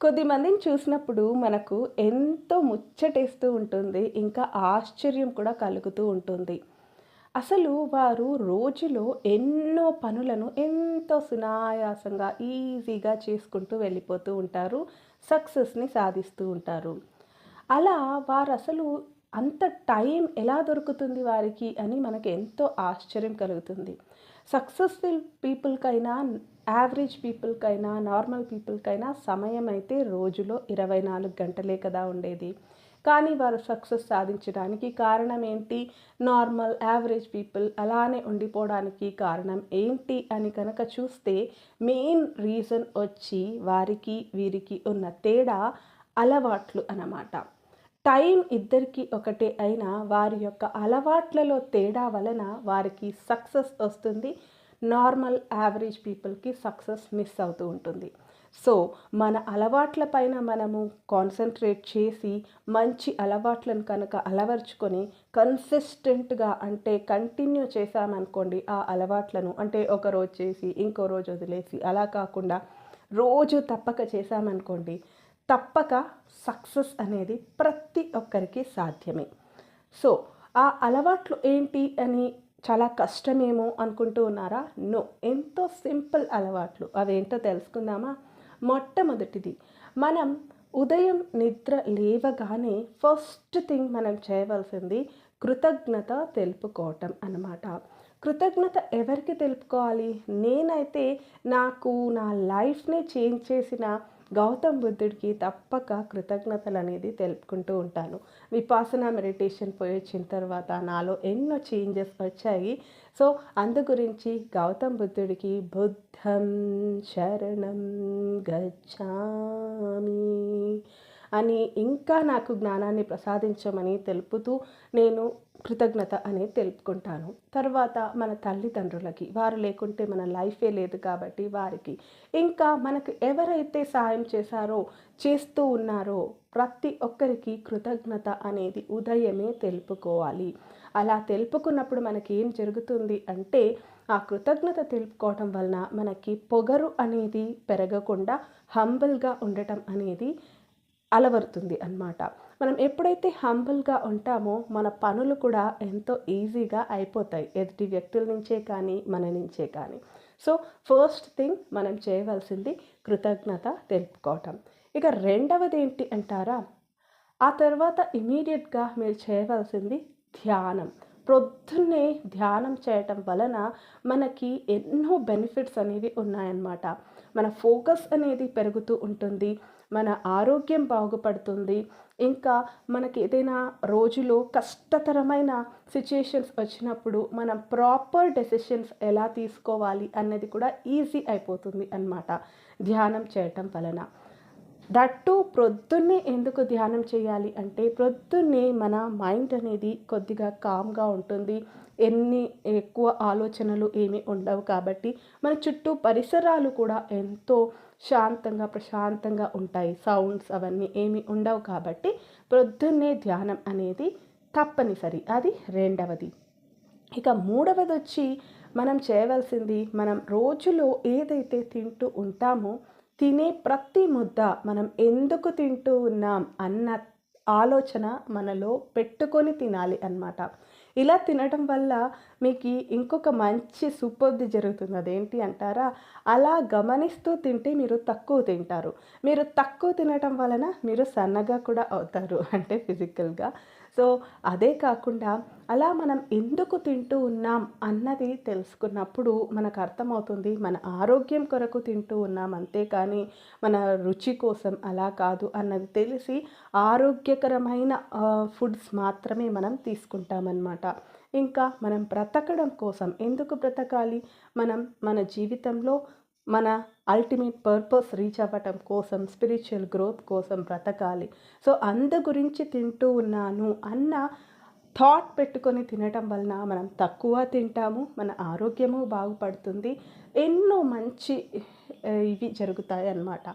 కొద్దిమందిని చూసినప్పుడు మనకు ఎంతో ముచ్చటేస్తూ ఉంటుంది. ఇంకా ఆశ్చర్యం కూడా కలుగుతూ ఉంటుంది. అసలు వారు రోజులో ఎన్నో పనులను ఎంతో సునాయాసంగా, ఈజీగా చేసుకుంటూ వెళ్ళిపోతూ ఉంటారు. సక్సెస్‌ని సాధిస్తూ ఉంటారు. అలా వారు అసలు అంత టైం ఎలా దొరుకుతుంది వారికి అని మనకు ఎంతో ఆశ్చర్యం కలుగుతుంది. సక్సెస్‌ఫుల్ పీపుల్‌కైనా, యావరేజ్ పీపుల్‌కైనా, నార్మల్ పీపుల్‌కైనా సమయం అయితే రోజులో 24 గంటలే కదా ఉండేది. కానీ వారు సక్సెస్ సాధించడానికి కారణం ఏంటి? నార్మల్, యావరేజ్ పీపుల్ అలానే ఉండిపోవడానికి కారణం ఏంటి అని కనుక చూస్తే మెయిన్ రీజన్ వచ్చి వారికి, వీరికి ఉన్న తేడా అలవాట్లు అన్నమాట. టైం ఇద్దరికీ ఒకటే అయినా వారి యొక్క అలవాట్లలో తేడా వలన వారికి సక్సెస్ వస్తుంది. నార్మల్, యావరేజ్ పీపుల్‌కి సక్సెస్ మిస్ అవుతూ ఉంటుంది. సో, మన అలవాట్ల పైన మనము కాన్సన్ట్రేట్ చేసి మంచి అలవాట్లను కనుక అలవర్చుకొని కన్సిస్టెంట్‌గా అంటే కంటిన్యూ చేశామనుకోండి ఆ అలవాట్లను అంటే ఒక రోజు చేసి, ఇంకో రోజు వదిలేసి అలా కాకుండా రోజు తప్పక చేశామనుకోండి తప్పక సక్సెస్ అనేది ప్రతి ఒక్కరికి సాధ్యమే. సో, ఆ అలవాట్లు ఏంటి అని చాలా కష్టమేమో అనుకుంటూ ఉన్నారా? నో. ఎంతో సింపుల్ అలవాట్లు. అవేంటో తెలుసుకుందామా? మొట్టమొదటిది మనం ఉదయం నిద్ర లేవగానే ఫస్ట్ థింగ్ మనం చేయవలసింది కృతజ్ఞత తెలుపుకోవటం అన్నమాట. కృతజ్ఞత ఎవరికి తెలుపుకోవాలి? నేనైతే నాకు నా లైఫ్‌ని చేంజ్ చేసిన గౌతమ్ బుద్ధుడికి తప్పక కృతజ్ఞతలనేది తెలుపుకుంటూ ఉంటాను. విపాసన మెడిటేషన్ పోయొచ్చిన తర్వాత నాలో ఎన్నో చేంజెస్ వచ్చాయి. సో, అందు గురించి గౌతమ్ బుద్ధుడికి బుద్ధం శరణం గచ్చామి అని ఇంకా నాకు జ్ఞానాన్ని ప్రసాదించమని తెలుపుతూ నేను కృతజ్ఞత అనేది తెలుపుకుంటాను. తర్వాత మన తల్లిదండ్రులకి. వారు లేకుంటే మన లైఫే లేదు కాబట్టి వారికి. ఇంకా మనకు ఎవరైతే సహాయం చేశారో, చేస్తూ ఉన్నారో ప్రతి ఒక్కరికి కృతజ్ఞత అనేది ఉదయమే తెలుపుకోవాలి. అలా తెలుపుకున్నప్పుడు మనకి ఏం జరుగుతుంది అంటే ఆ కృతజ్ఞత తెలుపుకోవటం వలన మనకి పొగరు అనేది పెరగకుండా హంబుల్‌గా ఉండటం అనేది అలవరుతుంది అన్నమాట. మనం ఎప్పుడైతే హంబుల్‌గా ఉంటామో మన పనులు కూడా ఎంతో ఈజీగా అయిపోతాయి. ఎదుటి వ్యక్తుల నుంచే కానీ, మన నుంచే కానీ. సో, ఫస్ట్ థింగ్ మనం చేయవలసింది కృతజ్ఞత తెలుపుకోవటం. ఇక రెండవది ఏంటి అంటారా? ఆ తర్వాత ఇమీడియట్గా మీరు చేయవలసింది ధ్యానం. ప్రొద్దున్నే ధ్యానం చేయటం వలన మనకి ఎన్నో బెనిఫిట్స్ అనేవి ఉన్నాయన్నమాట. మన ఫోకస్ అనేది పెరుగుతూ ఉంటుంది. మన ఆరోగ్యం బాగుపడుతుంది. ఇంకా మనకి ఏదైనా రోజులో కష్టతరమైన సిచ్యుయేషన్స్ వచ్చినప్పుడు మనం ప్రాపర్ డెసిషన్స్ ఎలా తీసుకోవాలి అన్నది కూడా ఈజీ అయిపోతుంది అన్నమాట ధ్యానం చేయటం వలన. దట్టు ప్రొద్దున్నే ఎందుకు ధ్యానం చేయాలి అంటే ప్రొద్దున్నే మన మైండ్ అనేది కొద్దిగా కామ్‌గా ఉంటుంది. ఎన్ని ఎక్కువ ఆలోచనలు ఏమీ ఉండవు కాబట్టి మన చుట్టూ పరిసరాలు కూడా ఎంతో శాంతంగా, ప్రశాంతంగా ఉంటాయి. సౌండ్స్ అవన్నీ ఏమి ఉండవు కాబట్టి ప్రొద్దున్నే ధ్యానం అనేది తప్పనిసరి. అది రెండవది. ఇక మూడవది వచ్చి మనం చేయవలసింది మనం రోజులో ఏదైతే తింటూ ఉంటామో తినే ప్రతి ముద్ద మనం ఎందుకు తింటూ ఉన్నాం అన్న ఆలోచన మనలో పెట్టుకొని తినాలి అన్నమాట. ఇలా తినటం వల్ల మీకు ఇంకొక మంచి సూపర్‌ది జరుగుతుంది. అదేంటి అంటారా? అలా గమనిస్తూ తింటే మీరు తక్కువ తింటారు. మీరు తక్కువ తినటం వలన మీరు సన్నగా కూడా అవుతారు. అంటే ఫిజికల్‌గా. సో, అదే కాకుండా అలా మనం ఎందుకు తింటూ ఉన్నాం అన్నది తెలుసుకున్నప్పుడు మనకు అర్థమవుతుంది. మన ఆరోగ్యం కొరకు తింటూ ఉన్నాం అంతేకానీ మన రుచి కోసం అలా కాదు అన్నది తెలిసి ఆరోగ్యకరమైన ఫుడ్స్ మాత్రమే మనం తీసుకుంటామన్నమాట. ఇంకా మనం బ్రతకడం కోసం ఎందుకు బ్రతకాలి? మనం మన జీవితంలో మన అల్టిమేట్ పర్పస్ రీచ్ అవ్వటం కోసం, స్పిరిచువల్ గ్రోత్ కోసం బ్రతకాలి. సో, అందు గురించి తింటూ ఉన్నాను అన్న థాట్ పెట్టుకొని తినటం వలన మనం తక్కువ తింటాము. మన ఆరోగ్యము బాగుపడుతుంది. ఎన్నో మంచి ఇవి జరుగుతాయి అన్నమాట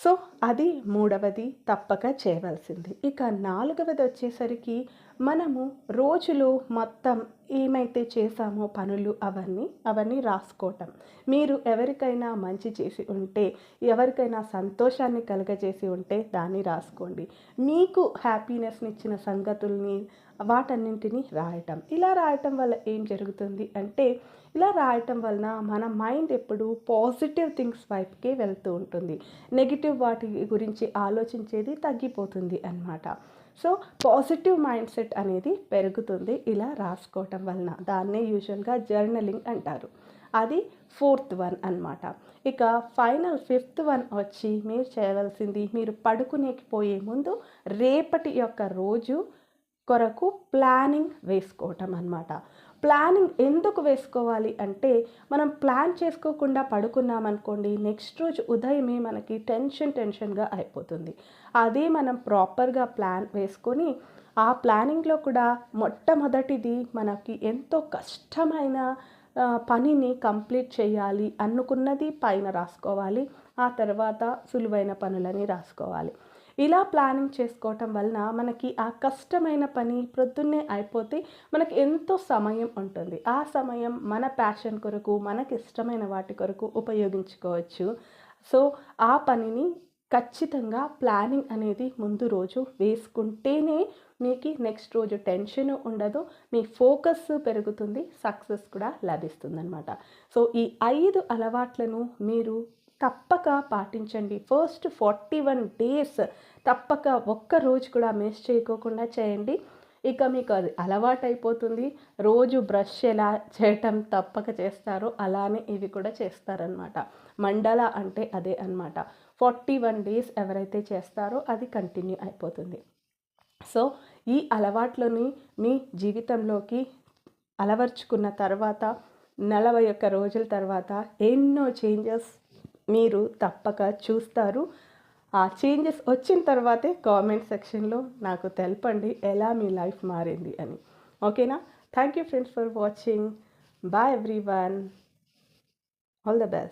సో, అది మూడవది తప్పక చేయవలసింది. ఇక నాలుగవది వచ్చేసరికి మనము రోజులో మొత్తం ఏమైతే చేశామో పనులు అవన్నీ అవన్నీ రాసుకోవటం. మీరు ఎవరికైనా మంచి చేసి ఉంటే ఎవరికైనా సంతోషాన్ని కలగజేసి ఉంటే దాన్ని రాసుకోండి. మీకు హ్యాపీనెస్ని ఇచ్చిన సంగతుల్ని వాటన్నింటినీ రాయటం. ఇలా రాయటం వల్ల ఏం జరుగుతుంది అంటే ఇలా రాయటం వలన మన మైండ్ ఎప్పుడు పాజిటివ్ థింగ్స్ వైపుకే వెళ్తూ ఉంటుంది. నెగిటివ్ వాటి గురించి ఆలోచించేది తగ్గిపోతుంది అన్నమాట. సో పాజిటివ్ మైండ్ సెట్ అనేది పెరుగుతుంది ఇలా రాసుకోవటం వలన. దాన్నే యూజువల్గా జర్నలింగ్ అంటారు. అది ఫోర్త్ వన్ అన్నమాట. ఇక ఫైనల్ ఫిఫ్త్ వన్ వచ్చి మీరు చేయవలసింది మీరు పడుకునేకి పోయే ముందు రేపటి యొక్క రోజు కొరకు ప్లానింగ్ వేసుకోవటం అన్నమాట. ప్లానింగ్ ఎందుకు వేసుకోవాలి అంటే మనం ప్లాన్ చేసుకోకుండా పడుకున్నామనుకోండి నెక్స్ట్ రోజు ఉదయమే మనకి టెన్షన్ టెన్షన్గా అయిపోతుంది. అదే మనం ప్రాపర్గా ప్లాన్ వేసుకొని ఆ ప్లానింగ్లో కూడా మొట్టమొదటిది మనకి ఎంతో కష్టమైన పనిని కంప్లీట్ చేయాలి అనుకున్నది పైన రాసుకోవాలి ఆ తర్వాత సులువైన పనులని రాసుకోవాలి. ఇలా ప్లానింగ్ చేసుకోవటం వలన మనకి ఆ కష్టమైన పని ప్రొద్దున్నే అయిపోతే మనకి ఎంతో సమయం ఉంటుంది. ఆ సమయం మన ప్యాషన్ కొరకు మనకి ఇష్టమైన వాటి కొరకు ఉపయోగించుకోవచ్చు. సో ఆ పనిని ఖచ్చితంగా ప్లానింగ్ అనేది ముందు రోజు వేసుకుంటేనే మీకు నెక్స్ట్ రోజు టెన్షన్ ఉండదు మీ ఫోకస్ పెరుగుతుంది సక్సెస్ కూడా లభిస్తుంది అనమాట సో ఈ ఐదు అలవాట్లను మీరు తప్పక పాటించండి. ఫస్ట్ ఫార్టీ వన్ డేస్ తప్పక ఒక్క రోజు కూడా మిస్ చేయకోకుండా చేయండి. ఇక మీకు అది అలవాటు అయిపోతుంది రోజు బ్రష్ ఎలా చేయటం తప్పక చేస్తారో అలానే ఇవి కూడా చేస్తారనమాట మండల అంటే అదే అన్నమాట. ఫార్టీ వన్ డేస్ ఎవరైతే చేస్తారో అది కంటిన్యూ అయిపోతుంది. సో ఈ అలవాట్లని మీ జీవితంలోకి అలవర్చుకున్న తర్వాత నలభై ఒక్క రోజుల తర్వాత ఎన్నో చేంజెస్ మీరు తప్పక చూస్తారు. ఆ చేంజెస్ వచ్చిన తర్వాతే కామెంట్ సెక్షన్లో నాకు తెలపండి ఎలా మీ లైఫ్ మారింది అని. ఓకేనా thank you friends for watching bye everyone all the best